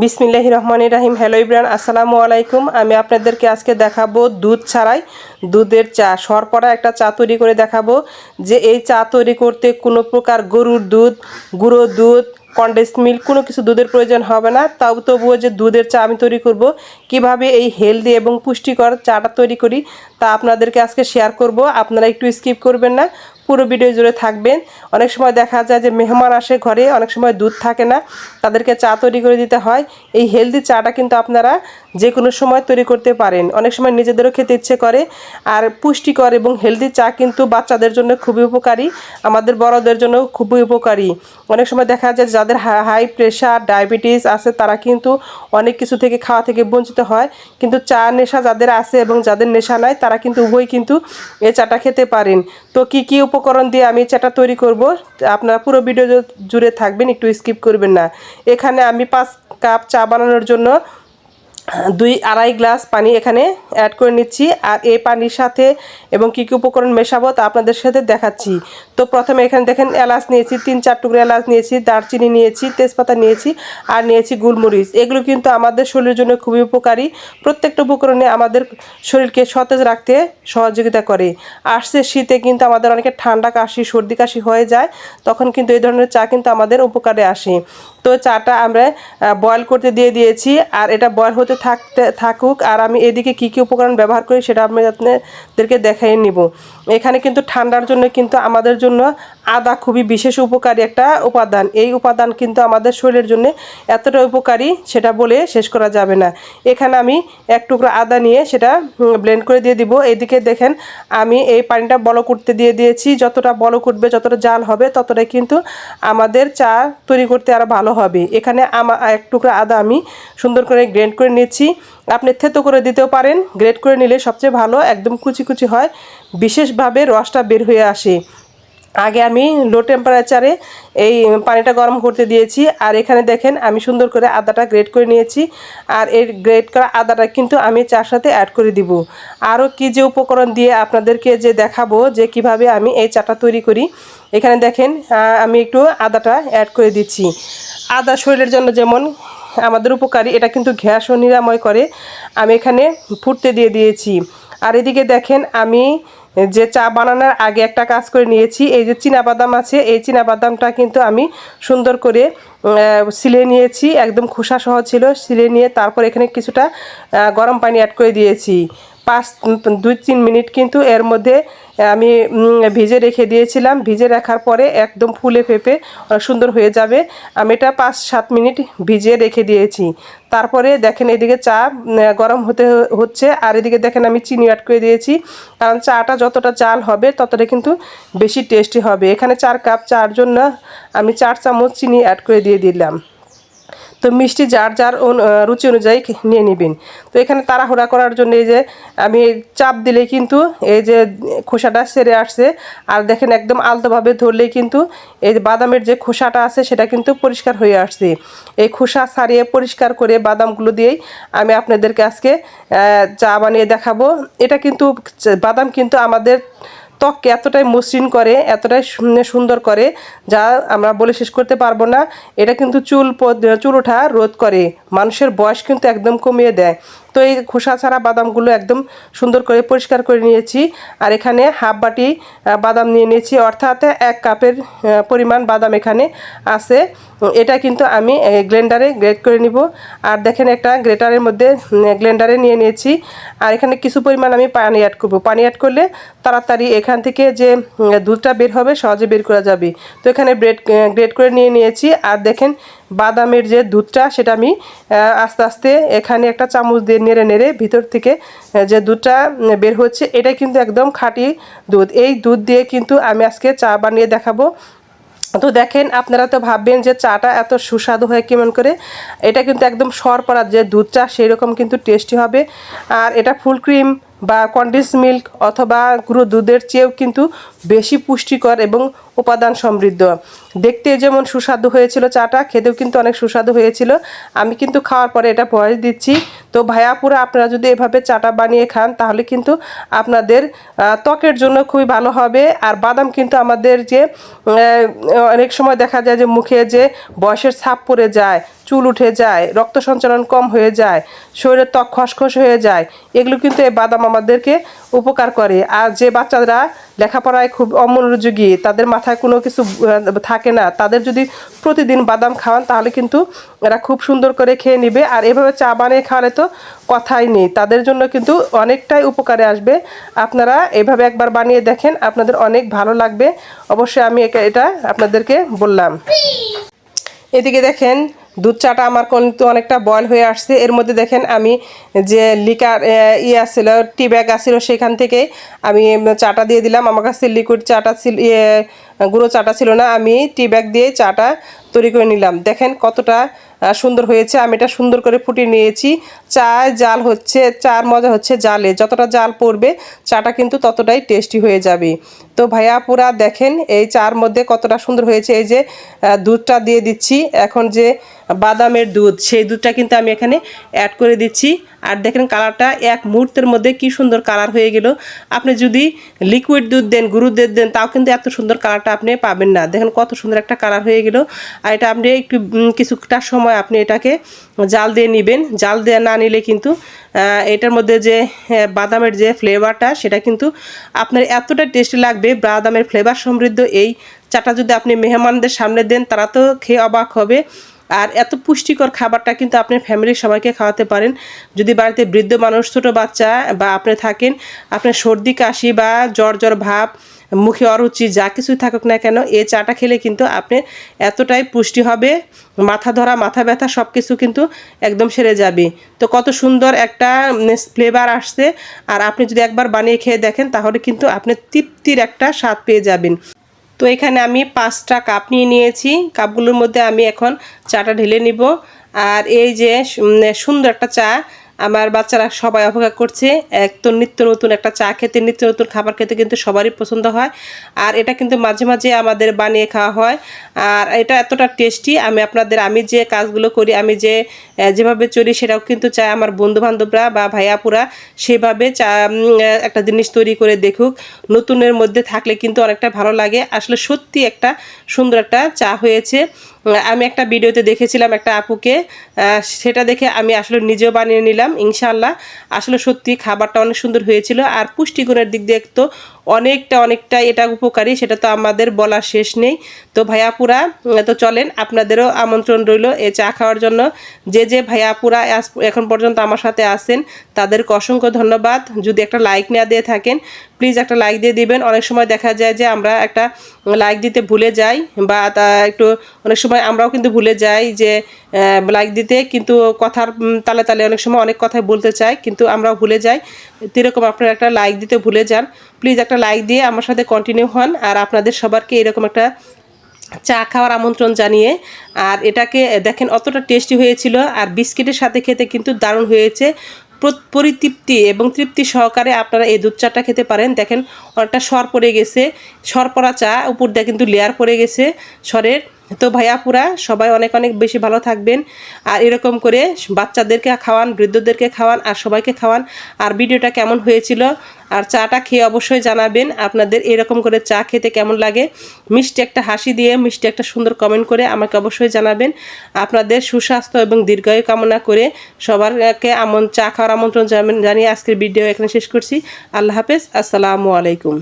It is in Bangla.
বিসমিল্লাহ রহমান রাহিম। হ্যালো ইব্রান আসসালামু আলাইকুম। আমি আপনাদেরকে আজকে দেখাবো দুধ ছাড়াই দুধের চা, সরপরা একটা চা তৈরি করে দেখাবো, যে এই চা তৈরি করতে কোনো প্রকার গরুর দুধ, গুঁড়ো দুধ কন্ডেন্স মিল্ক কোনো কিছু দুধের প্রয়োজন হবে না। তাও তবুও যে দুধের চা আমি তৈরি করব, কীভাবে এই হেলদি এবং পুষ্টিকর চাটা তৈরি করি, তা আপনাদেরকে আজকে শেয়ার করব। আপনারা একটু স্কিপ করবেন না। পুরো ভিডিও জুড়ে থাকবেন। অনেক সময় দেখা যায় যে মেহমান আসে ঘরে, অনেক সময় দুধ থাকে না, তাদেরকে চা তৈরি করে দিতে হয়। এই হেলদি চাটা কিন্তু আপনারা যে কোনো সময় তৈরি করতে পারেন। অনেক সময় নিজেদেরও খেতে ইচ্ছে করে। আর পুষ্টিকর এবং হেলদি চা কিন্তু বাচ্চাদের জন্য খুবই উপকারী, আমাদের বড়দের জন্য খুবই উপকারী। অনেক সময় দেখা যায় যাদের হাই প্রেশার ডায়াবেটিস আছে, তারা কিন্তু অনেক কিছু থেকে খাওয়া থেকে বঞ্চিত হয়। কিন্তু চা নেশা যাদের আছে এবং যাদের নেশা নাই, তারা কিন্তু উভয় কিন্তু এই চাটা খেতে পারেন। তো কি কি উপকরণ দিয়ে আমি চাটা তৈরি করব। আপনারা পুরো ভিডিও জুড়ে থাকবেন, একটু স্কিপ করবেন না। এখানে আমি পাঁচ কাপ চা বানানোর জন্য দুই আড়াই গ্লাস পানি এখানে অ্যাড করে নিচ্ছি। আর এই পানির সাথে এবং কী কী উপকরণ মেশাবো তা আপনাদের সাথে দেখাচ্ছি। তো প্রথমে এখানে দেখেন এলাচ নিয়েছি, তিন চার টুকরো এলাচ নিয়েছি, দারচিনি নিয়েছি, তেজপাতা নিয়েছি আর নিয়েছি গুলমরিচ। এগুলো কিন্তু আমাদের শরীরের জন্য খুবই উপকারী। প্রত্যেকটা উপকরণে আমাদের শরীরকে সতেজ রাখতে সহযোগিতা করে। আসছে শীতে কিন্তু আমাদের অনেকে ঠান্ডা কাশি, সর্দি কাশি হয়ে যায়, তখন কিন্তু এই ধরনের চা কিন্তু আমাদের উপকারে আসে। তো চাটা আমরা বয়েল করতে দিয়ে দিয়েছি। আর এটা বয়েল হতে থাকতে, থাকুক। আর আমি এদিকে কী কী উপকরণ ব্যবহার করি সেটা আমি আপনাদেরকে দেখাই নিব। এখানে কিন্তু ঠান্ডার জন্য কিন্তু আমাদের জন্য আদা খুবই বিশেষ উপকারী একটা উপাদান। এই উপাদান কিন্তু আমাদের শরীরের জন্য এতটা উপকারী সেটা বলে শেষ করা যাবে না। এখানে আমি এক টুকরো আদা নিয়ে সেটা ব্লেন্ড করে দিয়ে দিব। এদিকে দেখেন আমি এই পানিটা বলক উঠতে দিয়ে দিয়েছি। যতটা বলক উঠবে, যতটা জাল হবে, ততটাই কিন্তু আমাদের চা তৈরি করতে আরও ভালো হবে। এখানে আমা, এক টুকরো আদা আমি সুন্দর করে গ্রেন্ড করে নিচ্ছি। আপনি থেতো করে দিতেও পারেন। গ্রেড করে নিলে সবচেয়ে ভালো, একদম কুচি কুচি হয়। বিশেষভাবে রসটা বের হয়ে আসে। আগে আমি লো টেম্পারেচারে এই পানিটা গরম করতে দিয়েছি। আর এখানে দেখেন আমি সুন্দর করে আদাটা গ্রেড করে নিয়েছি। আর এর গ্রেড করা আদাটা কিন্তু আমি চার সাথে অ্যাড করে দিব। আরও কি যে উপকরণ দিয়ে আপনাদেরকে যে দেখাবো যে কীভাবে আমি এই চাটা তৈরি করি, এখানে দেখেন আমি একটু আদাটা অ্যাড করে দিচ্ছি। আদা শরীরের জন্য যেমন আমাদের উপকারী, এটা কিন্তু গ্যাসও নিরাময় করে। আমি এখানে ফুটতে দিয়ে দিয়েছি। আর এদিকে দেখেন আমি যে চা বানানোর আগে একটা কাজ করে নিয়েছি, এই যে বাদাম আছে, এই বাদামটা কিন্তু আমি সুন্দর করে সিলে নিয়েছি, একদম খোসা সহ ছিল, সিলে নিয়ে তারপর এখানে কিছুটা গরম পানি অ্যাড করে দিয়েছি। পাঁচ দুই, তিন মিনিট কিন্তু এর মধ্যে আমি ভিজে রেখে দিয়েছিলাম। ভিজে রাখার পরে একদম ফুলে ফেপে সুন্দর হয়ে যাবে। আমি এটা পাঁচ, সাত মিনিট ভিজিয়ে রেখে দিয়েছি। তারপরে দেখেন এদিকে চা গরম হতে হচ্ছে। আর এদিকে দেখেন আমি চিনি অ্যাড করে দিয়েছি। কারণ চাটা যতটা চাল হবে, ততটা কিন্তু বেশি টেস্টি হবে। এখানে চার কাপ চার জন্য আমি চার চামচ চিনি অ্যাড করে দিয়ে দিলাম। তো মিষ্টি যার যার রুচি অনুযায়ী নিয়ে নেবেন। তো এখানে তাড়াহুড়া করার জন্য এই যে আমি চাপ দিলেই কিন্তু এই যে খোসাটা সেরে আসছে। আর দেখেন একদম আলতোভাবে ধরলেই কিন্তু এই বাদামের যে খোসাটা আছে সেটা কিন্তু পরিষ্কার হয়ে আসছে। এই খোসা ছাড়িয়ে পরিষ্কার করে বাদামগুলো দিয়েই আমি আপনাদেরকে আজকে চা বানিয়ে দেখাবো। এটা কিন্তু বাদাম কিন্তু আমাদের ত্বককে এতটাই মসৃণ করে, এতটাই সুন্দর করে, যা আমরা বলে শেষ করতে পারব না। এটা কিন্তু চুল চুল ওঠা রোধ করে। মানুষের বয়স কিন্তু একদম কমিয়ে দেয়। তো এই খোসা ছাড়া বাদামগুলো একদম সুন্দর করে পরিষ্কার করে নিয়েছি। আর এখানে হাফ বাটি বাদাম নিয়ে নিয়েছি। অর্থাৎ এক কাপের পরিমাণ বাদাম এখানে আছে। এটা কিন্তু আমি গ্লেন্ডারে গ্রেট করে নিব। আর দেখেন একটা গ্রেটারের মধ্যে গ্লেন্ডারে নিয়ে নিয়েছি। আর এখানে কিছু পরিমাণ আমি পানি অ্যাড করব। পানি অ্যাড করলে তাড়াতাড়ি এখান থেকে যে দুধটা বের হবে সহজে বের করা যাবে। তো এখানে ব্রেড গ্রেট করে নিয়ে নিয়েছি। আর দেখেন বাদামের যে দুধটা, সেটা আমি আস্তে আস্তে এখানে একটা চামচ দিয়ে নেড়ে নেড়ে ভিতর থেকে যে দুধটা বের হচ্ছে, এটা কিন্তু একদম খাঁটি দুধ। এই দুধ দিয়ে কিন্তু আমি আজকে চা বানিয়ে দেখাবো। তো দেখেন, আপনারা তো ভাববেন যে চাটা এত সুস্বাদু হয় কেমন করে? এটা কিন্তু একদম সর পড়ার যে দুধটা সেই রকম কিন্তু টেস্টি হবে। আর এটা ফুল ক্রিম বা কন্ডেন্স মিল্ক অথবা গুঁড়ো দুধের চেয়েও কিন্তু বেশি পুষ্টিকর এবং উপাদান সমৃদ্ধ। দেখতে যেমন সুস্বাদু হয়েছিল চাটা, খেতেও কিন্তু অনেক সুস্বাদু হয়েছিল। আমি কিন্তু খাওয়ার পরে এটা ভয়েস দিচ্ছি। তো ভাইয়াপুরা আপনারা যদি এভাবে চাটা বানিয়ে খান, তাহলে কিন্তু আপনাদের ত্বকের জন্য খুবই ভালো হবে। আর বাদাম কিন্তু আমাদের যে অনেক সময় দেখা যায় যে মুখে যে বয়সের ছাপ পড়ে যায়, চুল উঠে যায়, রক্ত সঞ্চালন কম হয়ে যায়, শরীরের ত্বক খসখস হয়ে যায়, এগুলো কিন্তু এই বাদাম আমাদেরকে উপকার করে। আর যে বাচ্চারা লেখাপড়ায় খুব অমনোযোগী, তাদের মাথায় কোনো কিছু থাকে না। তাদের যদি প্রতিদিন বাদাম খাওয়ান, তাহলে কিন্তু এরা খুব সুন্দর করে খেয়ে নিবে। আর এভাবে চা বানিয়ে খাওয়ালে তো কথাই নেই। তাদের জন্য কিন্তু অনেকটাই উপকারে আসবে। আপনারা এভাবে একবার বানিয়ে দেখেন, আপনাদের অনেক ভালো লাগবে। অবশ্যই আমি এটা আপনাদেরকে বললাম। এদিকে দেখেন দুধ চাটা আমার কিন্তু অনেকটা বয়ল হয়ে আসছে। এর মধ্যে দেখেন আমি যে লিকার ইয়ে আসছিল টি ব্যাগ আসছিল সেখান থেকে আমি চাটা দিয়ে দিলাম। আমার কাছে লিকুইড চাটা ছিল গুঁড়ো চাটা ছিল না, আমি টি ব্যাগ দিয়ে চাটা তৈরি করে নিলাম। দেখেন কতটা সুন্দর হয়েছে। আমি এটা সুন্দর করে ফুটিয়ে নিয়েছি। চায় জাল হচ্ছে, চার মজা হচ্ছে জালে। যতটা জাল পড়বে, চাটা কিন্তু ততটাই টেস্টি হয়ে যাবে। তো ভাইয়া, পুরা দেখেন এই চার মধ্যে কতটা সুন্দর হয়েছে। এই যে দুধটা দিয়ে দিচ্ছি। এখন যে বাদামের দুধ, সেই দুধটা কিন্তু আমি এখানে অ্যাড করে দিচ্ছি। আর দেখেন কালারটা এক মুহূর্তের মধ্যে কি সুন্দর কালার হয়ে গেল। আপনি যদি লিকুইড দুধ দেন গুঁড়ো দুধ দেন তাও কিন্তু এত সুন্দর কালারটা আপনি পাবেন না। দেখেন কত সুন্দর একটা কালার হয়ে গেল। আর এটা আপনি একটু কিছুটা সময় আপনি এটাকে জাল দিয়ে নেবেন। জাল দিয়ে না নিলে কিন্তু এটার মধ্যে যে আহ, বাদামের যে ফ্লেভারটা সেটা কিন্তু আপনার এতটা টেস্টি লাগবে। বাদামের ফ্লেভার সমৃদ্ধ। এই চাটা যদি আপনি মেহমানদের সামনে দেন তারা তো খেয়ে অবাক হবে। আর এত পুষ্টিকর খাবারটা কিন্তু আপনি ফ্যামিলির সবাইকে খাওয়াতে পারেন। যদি বাড়িতে বৃদ্ধ মানুষ, ছোটো বাচ্চা বা আপনি থাকেন, আপনার সর্দি, কাশি বা জ্বর জ্বর ভাব, মুখে অরুচি, যা কিছুই থাকুক না কেন এই চাটা খেলে কিন্তু আপনি এতটাই পুষ্টি হবে, মাথা ধরা, মাথা ব্যথা সব কিছু কিন্তু একদম সেরে যাবে। তো কত সুন্দর একটা ফ্লেভার আসছে। আর আপনি যদি একবার বানিয়ে খেয়ে দেখেন, তাহলে কিন্তু আপনি তৃপ্তির একটা স্বাদ পেয়ে যাবেন। তো এখানে আমি পাঁচটা কাপ নিয়ে নিয়েছি। কাপগুলোর মধ্যে আমি এখন চাটা ঢেলে নিব। আর এই যে সুন্দর একটা চা আমার বাচ্চারা সবাই অপেক্ষা করছে, এক তো নিত্য নতুন একটা চা খেতে, নিত্য নতুন খাবার খেতে কিন্তু সবারই পছন্দ হয়। আর এটা কিন্তু মাঝে মাঝে আমাদের বানিয়ে খাওয়া হয়। আর এটা এতটা টেস্টি আমি আপনাদের, আমি যে কাজগুলো করি, আমি যে যেভাবে চলি সেটাও কিন্তু চাই আমার বন্ধু বান্ধবরা বা ভাইয়াপুরা সেভাবে চা একটা জিনিস তৈরি করে দেখুক। নতুনের মধ্যে থাকলে কিন্তু অনেকটা ভালো লাগে। আসলে সত্যি একটা সুন্দর একটা চা হয়েছে। আমি একটা ভিডিওতে দেখেছিলাম একটা আপুকে সেটা দেখে আমি আসলে নিজেও বানিয়ে নিলাম। ইনশাল্লাহ আসলে সত্যি খাবারটা অনেক সুন্দর হয়েছিল। আর পুষ্টিগুণের দিক দিয়ে তো অনেকটা অনেকটা এটা উপকারী, সেটা তো আমাদের বলার শেষ নেই। তো ভাইয়াপুরা তো চলেন, আপনাদেরও আমন্ত্রণ রইল এ চা খাওয়ার জন্য। যে যে ভাইয়াপুরা এখন পর্যন্ত আমার সাথে আছেন, তাদেরকে অসংখ্য ধন্যবাদ। যদি একটা লাইক না দিয়ে থাকেন প্লিজ একটা লাইক দিয়ে দিবেন। অনেক সময় দেখা যায় যে আমরা একটা লাইক দিতে ভুলে যাই, বা তা একটু, অনেক সময় আমরাও কিন্তু ভুলে যাই যে লাইক দিতে, কিন্তু কথার তালে তালে অনেক সময় অনেক কথাই বলতে চাই, কিন্তু আমরাও ভুলে যাই। এরকম আপনারা একটা লাইক দিতে ভুলে যান। প্লিজ একটা লাইক দিয়ে আমার সাথে কন্টিনিউ হন আর আপনাদের সবারকে এরকম একটা চা খাওয়ার আমন্ত্রণ জানিয়ে। আর এটাকে, দেখেন অতটা টেস্টি হয়েছিল আর বিস্কিটের সাথে খেতে কিন্তু দারুণ হয়েছে। পরিতৃপ্তি এবং তৃপ্তি সহকারে আপনারা এই দুধ চাটা খেতে পারেন। দেখেন অনেকটা সর পড়ে গেছে। সর পড়া চা, উপর দিয়ে কিন্তু লেয়ার পড়ে গেছে সরের। তো ভাইয়াপুরা সবাই অনেক অনেক বেশি ভালো থাকবেন। আর এরকম করে বাচ্চাদেরকে খাওয়ান, বৃদ্ধদেরকে খাওয়ান, আর সবাইকে খাওয়ান। আর ভিডিওটা কেমন হয়েছিল আর চাটা খেয়ে অবশ্যই জানাবেন। আপনাদের এরকম করে চা খেতে কেমন লাগে? মিষ্টি একটা হাসি দিয়ে, মিষ্টি একটা সুন্দর কমেন্ট করে আমাকে অবশ্যই জানাবেন। আপনাদের সুস্বাস্থ্য এবং দীর্ঘায়ু কামনা করে সবারকে আমন, চা খাওয়ার আমন্ত্রণ জানিয়ে আজকের ভিডিও এখানে শেষ করছি। আল্লাহ হাফেজ। আসসালামু আলাইকুম।